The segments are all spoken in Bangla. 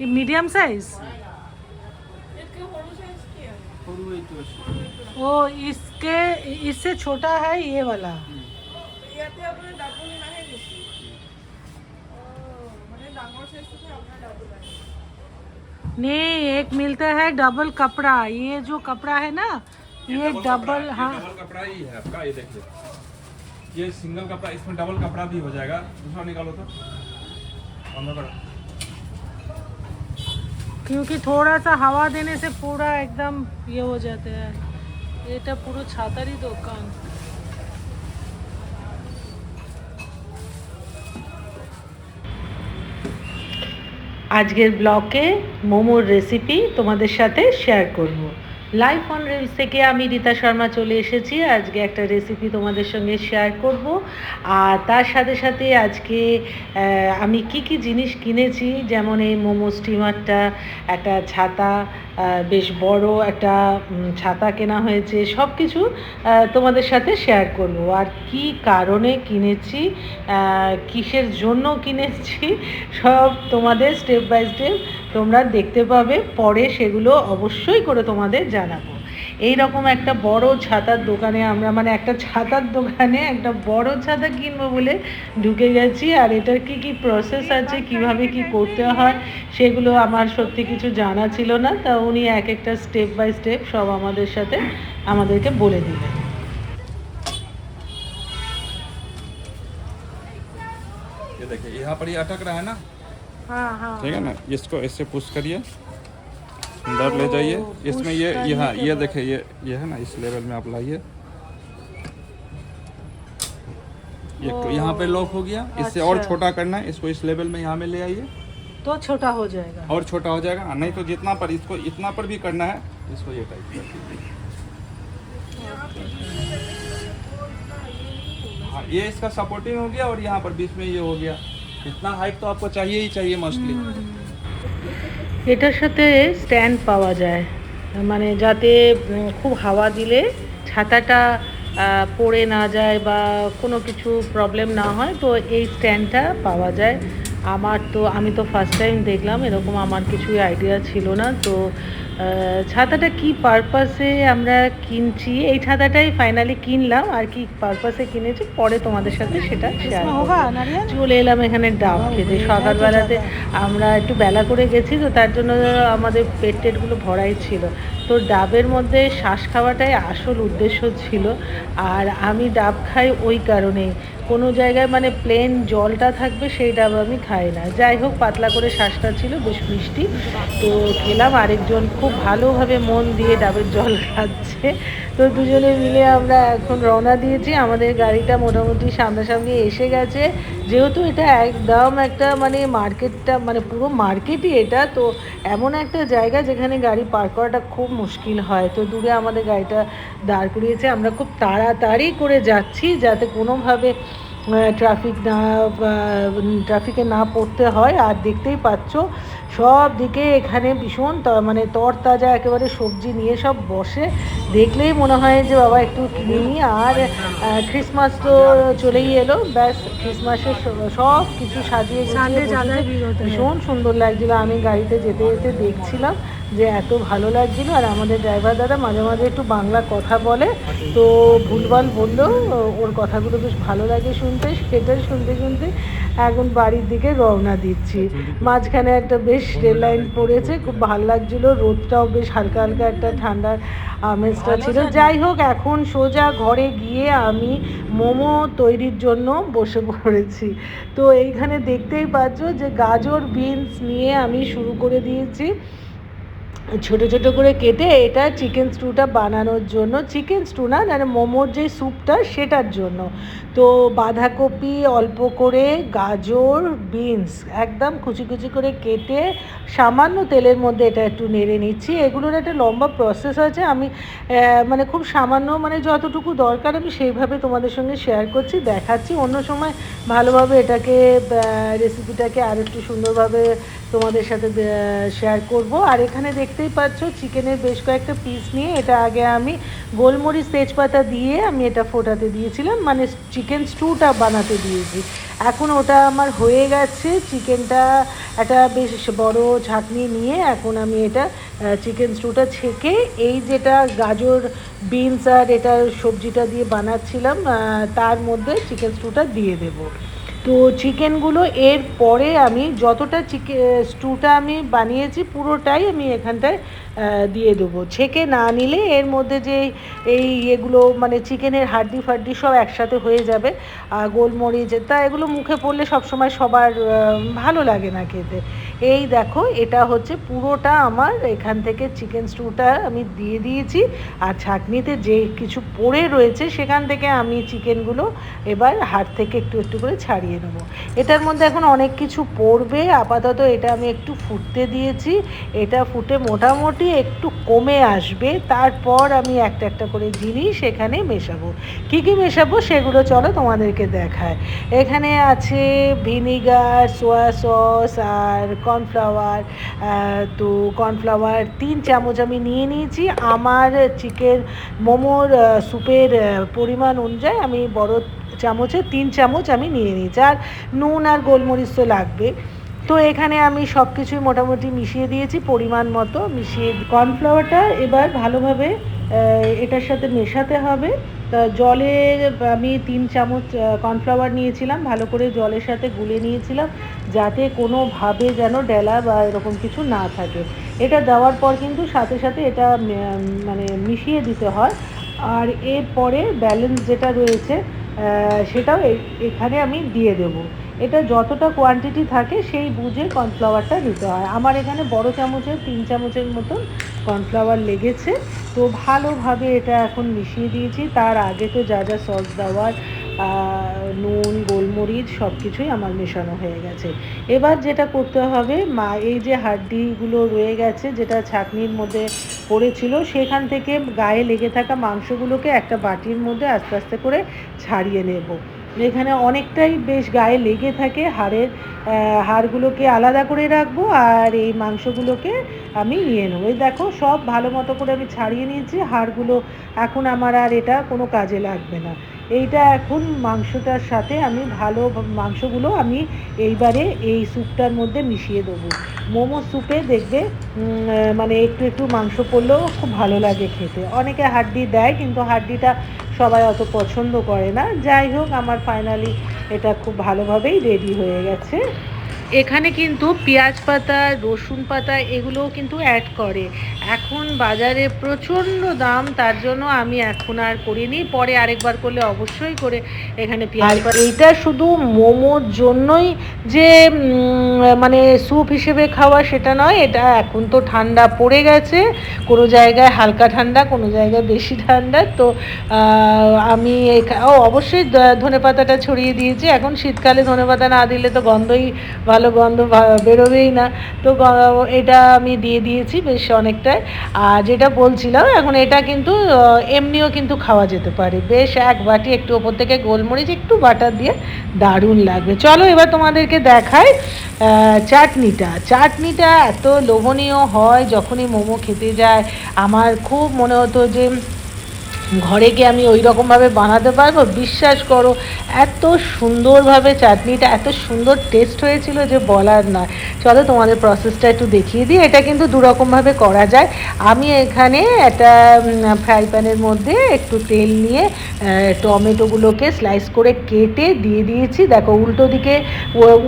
ये मीडियम साइज़ वो इसके इससे छोटा है ये वाला। नहीं एक मिलता है डबल कपड़ा। ये जो कपड़ा है ना ये, ये डबल हाँ। डबल कपड़ा ही है आपका ये देखिए। ये सिंगल कपड़ा इसमें डबल कपड़ा भी हो जाएगा। दूसरा निकालो तो। क्योंकि थोड़ा सा हवा देने से पूरा एकदम ये हो जाते हैं এটা পুরো ছাতারই দোকান আজকের ব্লকে মোমোর রেসিপি তোমাদের সাথে শেয়ার করব লাইফ অন রিলস থেকে আমি রীতা শর্মা চলে এসেছি। আজকে একটা রেসিপি তোমাদের সঙ্গে শেয়ার করব। আর তার সাথে সাথে আজকে আমি কি কি জিনিস কিনেছি, যেমন এই মোমো স্টিমারটা একটা ছাতা বেশ বড় একটা ছাতা কেনা হয়েছে। সব কিছু তোমাদের সাথে শেয়ার করব। আর কি কারণে কিনেছি কিসের জন্য কিনেছি, সব তোমাদের স্টেপ বাই স্টেপ তোমরা দেখতে পাবে। পরে সেগুলো অবশ্যই করে তোমাদের জানাব। এই রকম একটা বড় ছাতার দোকানে আমরা মানে একটা ছাতার দোকানে একটা বড় ছাতা কিনবো বলে ঢুকে গেছি আর এটার কি কি প্রসেস আছে কিভাবে কি করতে হয় সেগুলো আমার সত্যি কিছু জানা ছিল না তা উনি এক একটা স্টেপ বাই স্টেপ সব আমাদের সাথে আমাদেরকে বলে দিলেন ये देखिए यहाँ पर ये अटक रहा है ना हाँ हाँ ठीक है ना इसको इससे पुश करिए अंदर ले जाइए। इसमें push ये यहाँ ये देखिए ये ये है ना इस लेवल में आप लाइए। ये यहाँ पे लॉक हो गया। इससे और अच्छा। छोटा करना है इसको इस लेवल में यहाँ में ले आइए। तो छोटा हो जाएगा। और छोटा हो जाएगा। नहीं तो जितना पर इसको इतना पर भी करना है इसको ये टाइप हाँ ये इसका सपोर्टिंग हो गया और यहाँ पर बीच में ये हो गया। इतना हाइट तो आपको चाहिए ही चाहिए मोस्टली এটার সাথে স্ট্যান্ড পাওয়া যায়। মানে যাতে খুব হাওয়া দিলে ছাতাটা পড়ে না যায় বা কোনো কিছু প্রবলেম না হয়, তো এই স্ট্যান্ডটা পাওয়া যায়। আমার তো আমি তো ফার্স্ট টাইম দেখলাম এরকম আমার কিছুই আইডিয়া ছিল না। তো ছাতাটা কি পারপাসে আমরা কিনছি? এই ছাতাটাই ফাইনালি কিনলাম আর কি পারপাসে কিনেছি? পরে তোমাদের সাথে সেটা শেয়ার চলে এলাম এখানে ডাব খেতে। সকালবেলাতে আমরা একটু বেলা করে গেছি তো তার জন্য আমাদের পেট টেটগুলো ভরাই ছিল। তো ডাবের মধ্যে শ্বাস খাওয়াটাই আসল উদ্দেশ্য ছিল। আর আমি ডাব খাই ওই কারণেই। কোনো জায়গায় মানে প্লেন জলটা থাকবে সেইটা আমি খাই না। যাই হোক, পাতলা করে শ্বাসটা ছিল, বেশ মিষ্টি। তো খেলাম, আরেকজন খুব ভালোভাবে মন দিয়ে ডাবের জল খাচ্ছে। তো দুজনে মিলে আমরা এখন রওনা দিয়েছি। আমাদের গাড়িটা মোটামুটি সামনাসামনি এসে গেছে। যেহেতু এটা একদম একটা মানে মার্কেটটা মানে পুরো মার্কেটই এটা, তো এমন একটা জায়গা যেখানে গাড়ি পার করাটা খুব মুশকিল হয়। তো দূরে আমাদের গাড়িটা দাঁড় করিয়েছে। আমরা খুব তাড়াতাড়ি করে যাচ্ছি যাতে কোনোভাবে ট্রাফিক না ট্রাফিকে না পড়তে হয়। আর দেখতেই পাচ্ছ সব দিকে এখানে ভীষণ মানে তরতাজা একেবারে সবজি নিয়ে সব বসে। দেখলেই মনে হয় যে বাবা একটু কিনে নিই আর ক্রিসমাস তো চলেই এলো। ব্যাস ক্রিসমাসের সব কিছু সাজিয়ে ভীষণ সুন্দর লাগছিল। আমি গাড়িতে যেতে যেতে দেখছিলাম। যে এত ভালো লাগছিল আর আমাদের ড্রাইভার দাদা মাঝে মাঝে একটু বাংলা কথা বলে তো ভুলভাল বললেও ওর কথাগুলো বেশ ভালো লাগে শুনতে সেটা শুনতে শুনতে এখন বাড়ির দিকে রওনা দিচ্ছি। মাঝখানে একটা বেশ রেল লাইন পড়েছে খুব ভালো লাগছিল রোদটাও বেশ হালকা হালকা একটা ঠান্ডার আমেজটা ছিল। যাই হোক এখন সোজা ঘরে গিয়ে আমি মোমো তৈরির জন্য বসে পড়েছি। তো এইখানে দেখতেই পাচ্ছ যে গাজর বিনস নিয়ে আমি শুরু করে দিয়েছি। ছোট ছোট করে কেটে এটা চিকেন স্টুটা বানানোর জন্য চিকেন স্টু না মানে মোমোর যে স্যুপটা সেটার জন্য। তো বাঁধাকপি অল্প করে, গাজর, বিনস, একদম কুচি কুচি করে কেটে সামান্য তেলের মধ্যে এটা একটু নেড়ে নিচ্ছি। এগুলোর একটা লম্বা প্রসেস আছে। আমি মানে খুব সামান্য মানে যতটুকু দরকার আমি সেইভাবে তোমাদের সঙ্গে শেয়ার করছি, দেখাচ্ছি। অন্য সময় ভালোভাবে এটাকে রেসিপিটাকে আর একটু সুন্দরভাবে তোমাদের সাথে শেয়ার করব। আর এখানে দেখতেই পাচ্ছ চিকেনের বেশ কয়েকটা পিস নিয়ে এটা আগে আমি গোলমরিচ তেজপাতা দিয়ে আমি এটা ফোটাতে দিয়েছিলাম। মানে চিকেন স্টুটা বানাতে দিয়েছি। এখন ওটা আমার হয়ে গেছে। চিকেনটা একটা বেশ বড় ঝাঁকনি নিয়ে এখন আমি এটা চিকেন স্টুটা ছেঁকে এই যেটা গাজর বিনস আর এটা সবজিটা দিয়ে বানাচ্ছিলাম তার মধ্যে চিকেন স্টুটা দিয়ে দেবো। তো চিকেনগুলো এর পরে আমি যতটা চিকেন স্টুটা আমি বানিয়েছি পুরোটাই আমি এখানটায় দিয়ে দেবো। ছেঁকে না নিলে এর মধ্যে যে এই এগুলো মানে চিকেনের হাড্ডি ফাড্ডি সব একসাথে হয়ে যাবে, আর গোলমরিচ, তা এগুলো মুখে পড়লে সবসময় সবার ভালো লাগে না খেতে। এই দেখো, এটা হচ্ছে পুরোটা আমার এখান থেকে চিকেন স্টুটা আমি দিয়ে দিয়েছি, আর ছাঁকনিতে যে কিছু পড়ে রয়েছে সেখান থেকে আমি চিকেনগুলো এবার হাত থেকে একটু একটু করে ছাড়িয়ে নেব। এটার মধ্যে এখন অনেক কিছু পড়বে, আপাতত এটা আমি একটু ফুটতে দিয়েছি। এটা ফুটে মোটামুটি একটু কমে আসবে, তারপর আমি একটা একটা করে জিনিস এখানে মেশাবো। কী কী মেশাবো সেগুলো চলো তোমাদেরকে দেখায়। এখানে আছে ভিনিগার, সোয়া সস আর কর্নফ্লাওয়ার। তো কর্নফ্লাওয়ার তিন চামচ আমি নিয়ে নিয়েছি। আমার চিকেন মোমোর স্যুপের পরিমাণ অনুযায়ী আমি বড় চামচে তিন চামচ আমি নিয়ে নিয়েছি। আর নুন আর গোলমরিচ তো লাগবে। তো এখানে আমি সব কিছুই মোটামুটি মিশিয়ে দিয়েছি, পরিমাণ মতো মিশিয়ে কর্নফ্লাওয়ারটা এবার ভালোভাবে এটার সাথে মেশাতে হবে। তা জলে আমি তিন চামচ কর্নফ্লাওয়ার নিয়েছিলাম, ভালো করে জলের সাথে গুলে নিয়েছিলাম, যাতে কোনোভাবে যেন ডেলা বা এরকম কিছু না থাকে। এটা দেওয়ার পর কিন্তু সাথে সাথে এটা মানে মিশিয়ে দিতে হয়। আর এরপরে ব্যালেন্স যেটা রয়েছে সেটাও এখানে আমি দিয়ে দেবো। এটা যতটা কোয়ান্টিটি থাকে, সেই বুঝে কর্নফ্লাওয়ারটা দিতে হয়। আমার এখানে বড় চামচের, তিন চামচের মতন কর্নফ্লাওয়ার লেগেছে। তো ভালোভাবে এটা এখন মিশিয়ে দিয়েছি। তার আগে তো যা যা সস দেওয়ার নুন, গোলমরিচ সব কিছুই আমার মেশানো হয়ে গেছে। এবার যেটা করতে হবে, মা, এই যে হাড্ডিগুলো রয়ে গেছে, যেটা ছাকনির মধ্যে পড়েছিল, সেখান থেকে গায়ে লেগে থাকা মাংসগুলোকে একটা বাটির মধ্যে আস্তে আস্তে করে ছাড়িয়ে নেব। এখানে অনেকটাই বেশ গায়ে লেগে থাকে হাড়ের হাড়গুলোকে আলাদা করে রাখব আর এই মাংসগুলোকে আমি নিয়ে নেব। এই দেখো সব ভালো মতো করে আমি ছাড়িয়ে নিয়েছি, হাড়গুলো এখন আমার আর এটা কোনো কাজে লাগবে না। এইটা এখন মাংসটার সাথে আমি ভালো মাংসগুলো আমি এইবারে এই স্যুপটার মধ্যে মিশিয়ে দেবো। মোমো স্যুপে দেখবে মানে একটু একটু মাংস পড়লেও খুব ভালো লাগে খেতে। অনেকে হাড্ডি দেয়, কিন্তু হাড্ডিটা সবাই অত পছন্দ করে না। যাই হোক, আমার ফাইনালি এটা খুব ভালোভাবেই রেডি হয়ে গেছে। এখানে কিন্তু পেঁয়াজ পাতা রসুন পাতা এগুলোও কিন্তু অ্যাড করে। এখন বাজারে প্রচণ্ড দাম তার জন্য আমি এখন আর করিনি। পরে আরেকবার করলে অবশ্যই করে এখানে পেঁয়াজ এইটা শুধু মোমোর জন্যই যে মানে স্যুপ হিসেবে খাওয়া সেটা নয় এটা এখন তো ঠান্ডা পড়ে গেছে। কোনো জায়গায় হালকা ঠান্ডা কোনো জায়গায় বেশি ঠান্ডা। তো আমি অবশ্যই ধনে পাতাটা ছড়িয়ে দিয়েছি। এখন শীতকালে ধনে পাতা না দিলে তো গন্ধই ভালো গন্ধ বেরোবেই না। তো এটা আমি দিয়ে দিয়েছি বেশ অনেকটাই। আর যেটা বলছিলাম, এখন এটা কিন্তু এমনিও কিন্তু খাওয়া যেতে পারে। বেশ এক বাটি একটু ওপর থেকে গোলমরিচ, একটু বাটার দিয়ে দারুণ লাগবে। চলো এবার তোমাদেরকে দেখাই চাটনিটা। চাটনিটা এত লোভনীয় হয় যখনই মোমো খেতে যায়। আমার খুব মনে হতো যে ঘরে গিয়ে আমি ওই রকমভাবে বানাতে পারব? বিশ্বাস করো, এত সুন্দরভাবে চাটনিটা, এত সুন্দর টেস্ট হয়েছিল যে বলার নয়। চলো তোমাদের প্রসেসটা একটু দেখিয়ে দিই। এটা কিন্তু দুরকমভাবে করা যায়। আমি এখানে একটা ফ্রাই প্যানের মধ্যে একটু তেল নিয়ে টমেটোগুলোকে স্লাইস করে কেটে দিয়ে দিয়েছি। দেখো, উল্টো দিকে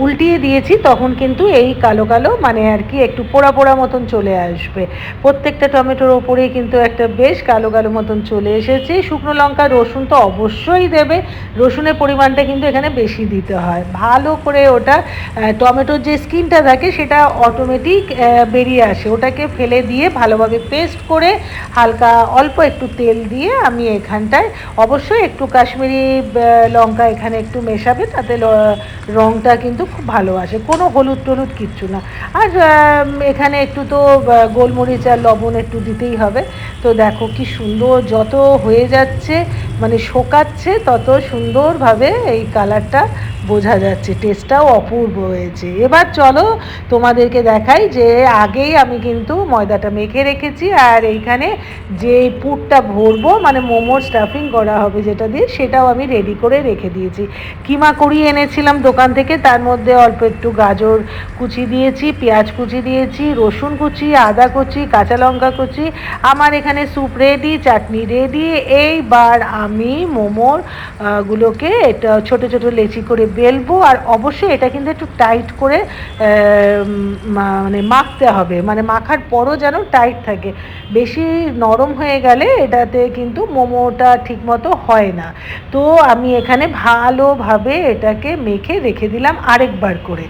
উল্টিয়ে দিয়েছি, তখন কিন্তু এই কালো কালো মানে আর কি একটু পোড়া পোড়া মতন চলে আসবে। প্রত্যেকটা টমেটোর ওপরেই কিন্তু একটা বেশ কালো কালো মতন চলে এসেছে শুকনো লঙ্কা, রসুন তো অবশ্যই দেবে। রসুনের পরিমাণটা কিন্তু এখানে বেশি দিতে হয়। ভালো করে ওটা টমেটোর যে স্কিনটা থাকে সেটা অটোমেটিক বেরিয়ে আসে। ওটাকে ফেলে দিয়ে ভালোভাবে পেস্ট করে হালকা অল্প একটু তেল দিয়ে আমি এখানটায়, অবশ্যই একটু কাশ্মীরি লঙ্কা এখানে একটু মেশাবে, তাতে রঙটা কিন্তু খুব ভালো আসে। কোনো হলুদ টলুদ কিচ্ছু না। আর এখানে একটু তো গোলমরিচ আর লবণ একটু দিতেই হবে। তো দেখো কি সুন্দর, যত হয়ে যাচ্ছে মানে শোকাচ্ছে তত সুন্দরভাবে এই কালারটা বোঝা যাচ্ছে টেস্টটাও অপূর্ব হয়েছে। এবার চলো তোমাদেরকে দেখাই যে আগেই আমি কিন্তু ময়দাটা মেখে রেখেছি আর এইখানে যে পুরটা ভরবো মানে মোমোর স্টাফিং করা হবে যেটা দিয়ে, সেটাও আমি রেডি করে রেখে দিয়েছি। কিমা করি এনেছিলাম দোকান থেকে, তার মধ্যে অল্প একটু গাজর কুচি দিয়েছি, পেঁয়াজ কুচি দিয়েছি, রসুন কুচি, আদা কুচি, কাঁচা লঙ্কা কুচি, আমার এখানে স্যুপ রেডি চাটনি রেডি এইবার আমি মোমোর গুলোকে এটা ছোট ছোট লেচি করে বেলবো আর অবশ্যই এটা কিন্তু একটু টাইট করে মানে মাখতে হবে। মানে মাখার পরও যেন টাইট থাকে। বেশি নরম হয়ে গেলে এটাতে কিন্তু মোমোটা ঠিকমতো হয় না। তো আমি এখানে ভালোভাবে এটাকে মেখে রেখে দিলাম আরেকবার করে।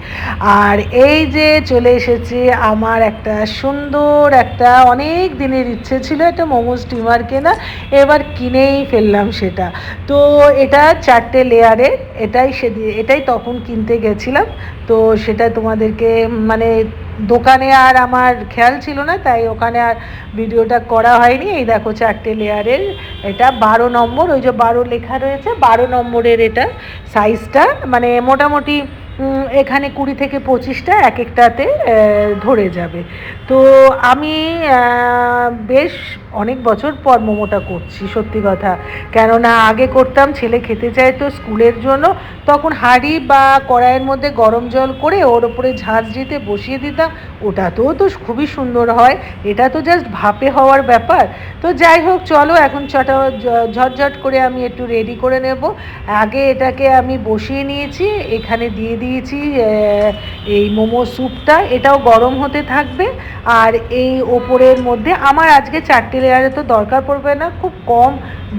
আর এই যে চলে এসেছে আমার একটা সুন্দর একটা, অনেক দিনের ইচ্ছে ছিল একটা মোমো স্টিমার কেনা। এবার কিনেই ফেললাম সেটা। তো এটা চারটে লেয়ারে এটাই সেদিন এটাই তখন কিনতে গেছিলাম। তো সেটা তোমাদেরকে মানে দোকানে আর আমার খেয়াল ছিল না, তাই ওখানে আর ভিডিওটা করা হয়নি। এই দেখো চারটে লেয়ারের, এটা বারো নম্বর, ওই যে বারো লেখা রয়েছে, বারো নম্বরের এটা সাইজটা মানে মোটামুটি এখানে কুড়ি থেকে পঁচিশটা এক একটাতে ধরে যাবে। তো আমি বেশ অনেক বছর পর মোমোটা করছি, সত্যি কথা। কেননা আগে করতাম, ছেলে খেতে চাইতো স্কুলের জন্য, তখন হাঁড়ি বা কড়াইয়ের মধ্যে গরম জল করে ওর ওপরে ঝাঁঝ দিতে বসিয়ে দিতাম। ওটাতেও তো খুবই সুন্দর হয়। এটা তো জাস্ট ভাপে হওয়ার ব্যাপার। তো যাই হোক, চলো এখন চটা ঝটঝট করে আমি একটু রেডি করে নেব। আগে এটাকে আমি বসিয়ে নিয়েছি, এখানে দিয়ে দিয়েছি এই মোমো স্যুপটা, এটাও গরম হতে থাকবে। আর এই ওপরের মধ্যে আমার আজকে চারটে লেয়ারে তো দরকার পড়বে না, খুব কম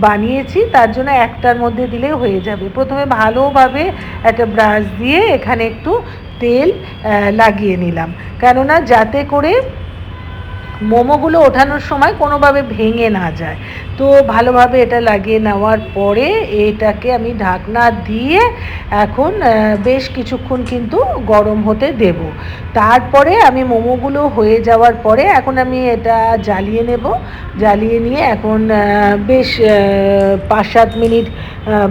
বানিয়েছি, তার জন্য একটার মধ্যে দিলে হয়ে যাবে। প্রথমে ভালোভাবে একটা ব্রাশ দিয়ে এখানে একটু তেল লাগিয়ে নিলাম। কেননা যাতে করে মোমোগুলো ওঠানোর সময় কোনোভাবে ভেঙে না যায়। তো ভালোভাবে এটা লাগিয়ে নেওয়ার পরে এটাকে আমি ঢাকনা দিয়ে এখন বেশ কিছুক্ষণ কিন্তু গরম হতে দেব। তারপরে আমি মোমোগুলো হয়ে যাওয়ার পরে এখন আমি এটা জ্বালিয়ে নেব। জ্বালিয়ে নিয়ে এখন বেশ পাঁচ সাত মিনিট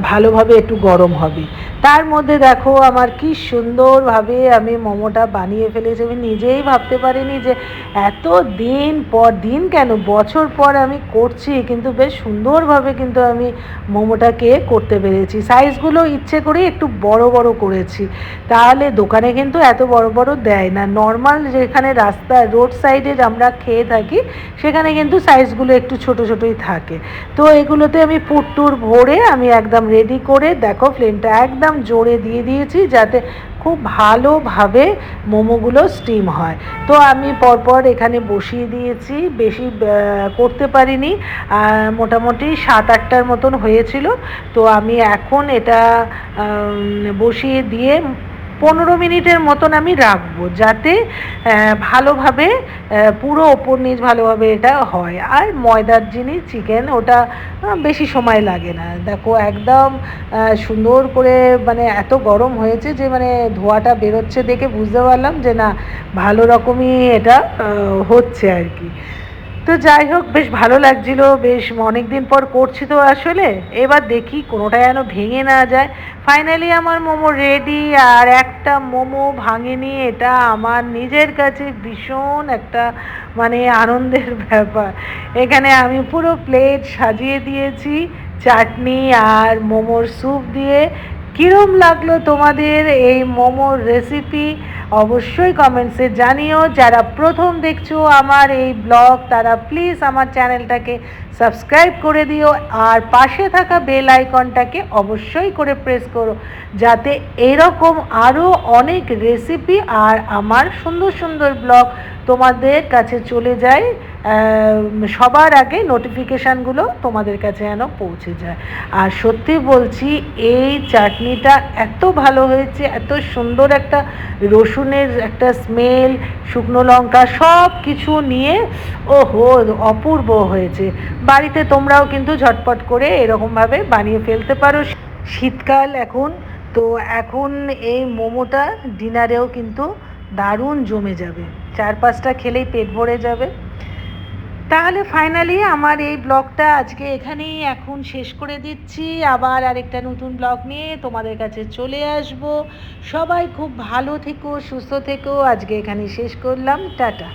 ভালোভাবে একটু গরম হবে। তার মধ্যে দেখো আমার কি সুন্দরভাবে আমি মোমোটা বানিয়ে ফেলেছি। আমি নিজেই ভাবতে পারিনি যে এত দিন পর, দিন কেন? বছর পর আমি করছি, কিন্তু বেশ সুন্দরভাবে কিন্তু আমি মোমোটাকে করতে পেরেছি। সাইজগুলো ইচ্ছে করে একটু বড় বড় করেছি। তাহলে দোকানে কিন্তু এত বড় বড় দেয় না। নর্মাল যেখানে রাস্তা, রোড সাইডে আমরা খেয়ে থাকি, সেখানে কিন্তু সাইজগুলো একটু ছোট ছোটই থাকে। তো এগুলোতে আমি পুট্টুর ভরে আমি একদম রেডি করে দেখো ফ্লেমটা একদম জোরে দিয়ে দিয়েছি যাতে খুব ভালোভাবে মোমোগুলো স্টিম হয়। তো আমি পরপর এখানে বসিয়ে দিয়েছি, বেশি করতে পারিনি মোটামুটি সাত আটটার মতন হয়েছিল। তো আমি এখন এটা বসিয়ে দিয়ে পনেরো মিনিটের মতন আমি রাখব যাতে ভালোভাবে পুরো ওপর নিচ ভালোভাবে এটা হয়। আর ময়দার জিনিস চিকেন, ওটা বেশি সময় লাগে না। দেখো একদম সুন্দর করে মানে এত গরম হয়েছে যে মানে ধোয়াটা বেরোচ্ছে দেখে বুঝতে পারলাম যে না, ভালো রকমই এটা হচ্ছে আর কি। তো যাই হোক, বেশ ভালো লাগছিল, বেশ অনেক দিন পর করছি তো আসলে। এবার দেখি কোনোটা যেন ভেঙে না যায়। ফাইনালি আমার মোমো রেডি আর একটা মোমো ভাঙেনি, এটা আমার নিজের কাছে ভীষণ একটা মানে আনন্দের ব্যাপার। এখানে আমি পুরো প্লেট সাজিয়ে দিয়েছি, চাটনি আর মোমোর স্যুপ দিয়ে। কীরম লাগল তোমাদের এই মোমোর রেসিপি অবশ্যই কমেন্টসে জানিও। যারা প্রথম দেখছ আমার এই ব্লগ তারা প্লিজ আমার চ্যানেলটাকে সাবস্ক্রাইব করে দিও। আর পাশে থাকা বেল আইকনটাকে অবশ্যই করে প্রেস করো। যাতে এরকম আরও অনেক রেসিপি আর আমার সুন্দর সুন্দর ব্লগ তোমাদের কাছে চলে যায়। সবার আগে নোটিফিকেশানগুলো তোমাদের কাছে যেন পৌঁছে যায়। আর সত্যি বলছি, এই চাটনিটা এত ভালো হয়েছে, এত সুন্দর একটা রসুনের একটা স্মেল শুকনো লঙ্কা সব কিছু নিয়ে, ওহো, অপূর্ব হয়েছে। বাড়িতে তোমরাও কিন্তু ঝটপট করে এরকমভাবে বানিয়ে ফেলতে পারো। শীতকাল এখন, তো এখন এই মোমোটা ডিনারেও কিন্তু দারুণ জমে যাবে। চার পাঁচটা খেলেই পেট ভরে যাবে। তাহলে ফাইনালি আমার এই ব্লগটা আজকে এখানেই এখন শেষ করে দিচ্ছি। আবার আরেকটা নতুন ব্লগ নিয়ে তোমাদের কাছে চলে আসব। সবাই খুব ভালো থেকো, সুস্থ থেকো। আজকে এখানে শেষ করলাম। টাটা।